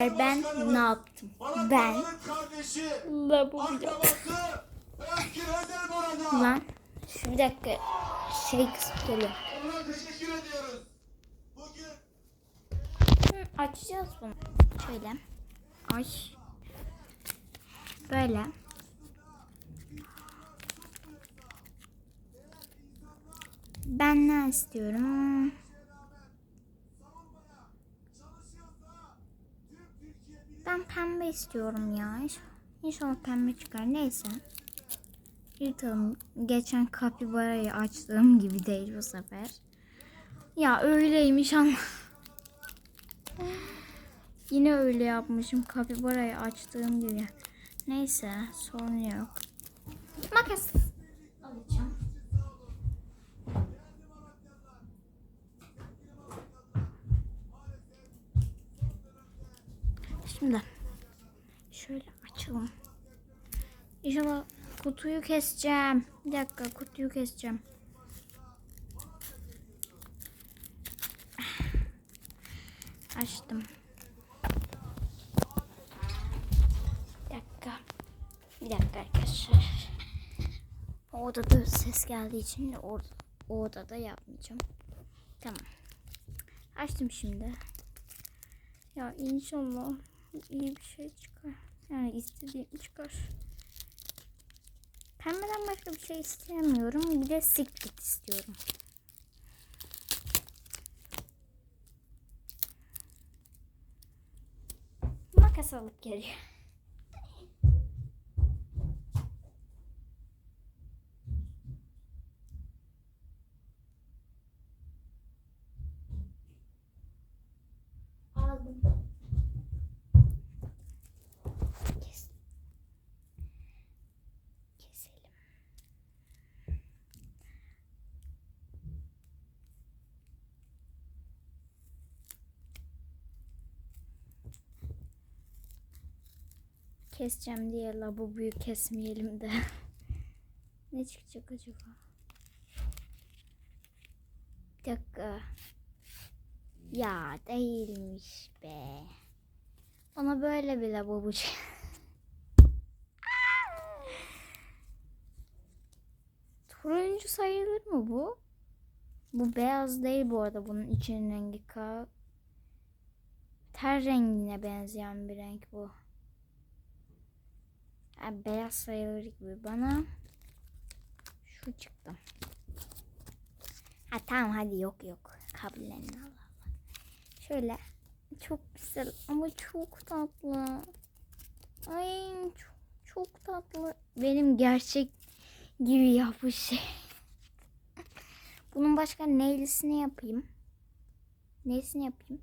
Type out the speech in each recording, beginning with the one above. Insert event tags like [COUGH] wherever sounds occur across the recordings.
Ben ne yaptım? Ben la bu. Lan şu bir dakika şey kısıp geliyor. Açacağız bunu. Şöyle. Ay. Böyle. Ben ne istiyorum? Ben pembe istiyorum ya. İnş- İnşallah pembe çıkar. Neyse. Yırtalım. Geçen kapibarayı açtığım gibi değil bu sefer. Ya öyleymiş ama. [LAUGHS] Yine öyle yapmışım. Kapibarayı açtığım gibi. Neyse sorun yok. Makas alacağım. Şimdi şöyle açalım. İnşallah kutuyu keseceğim. Bir dakika kutuyu keseceğim. Açtım. Bir dakika. Bir dakika arkadaşlar. O odada ses geldiği için de orada, o odada yapmayacağım. Tamam. Açtım şimdi. Ya inşallah iyi bir şey çıkar. Yani istediğim çıkar. Pembeden başka bir şey istemiyorum. Bir de siklet istiyorum. Makas alıp geliyor. Aldım. Keseceğim diye lavaboyu kesmeyelim de. [LAUGHS] ne çıkacak acaba? Bir dakika. Ya değilmiş be. Ona böyle bir çık- [LAUGHS] Turuncu sayılır mı bu? Bu beyaz değil bu arada bunun içinin rengi ka ter rengine benzeyen bir renk bu. Ha, beyaz sayılır gibi bana şu çıktı. Ha tamam hadi yok yok. Kabullenin Allah Allah. Şöyle çok güzel ama çok tatlı. Ay çok, çok tatlı. Benim gerçek gibi yapmış şey. [LAUGHS] Bunun başka neylisini yapayım? Neylisini yapayım?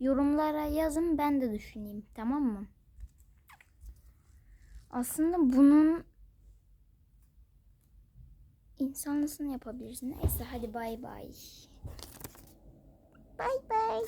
Yorumlara yazın ben de düşüneyim tamam mı? Aslında bunun insanlısını yapabiliriz. Neyse hadi bay bay. Bay bay.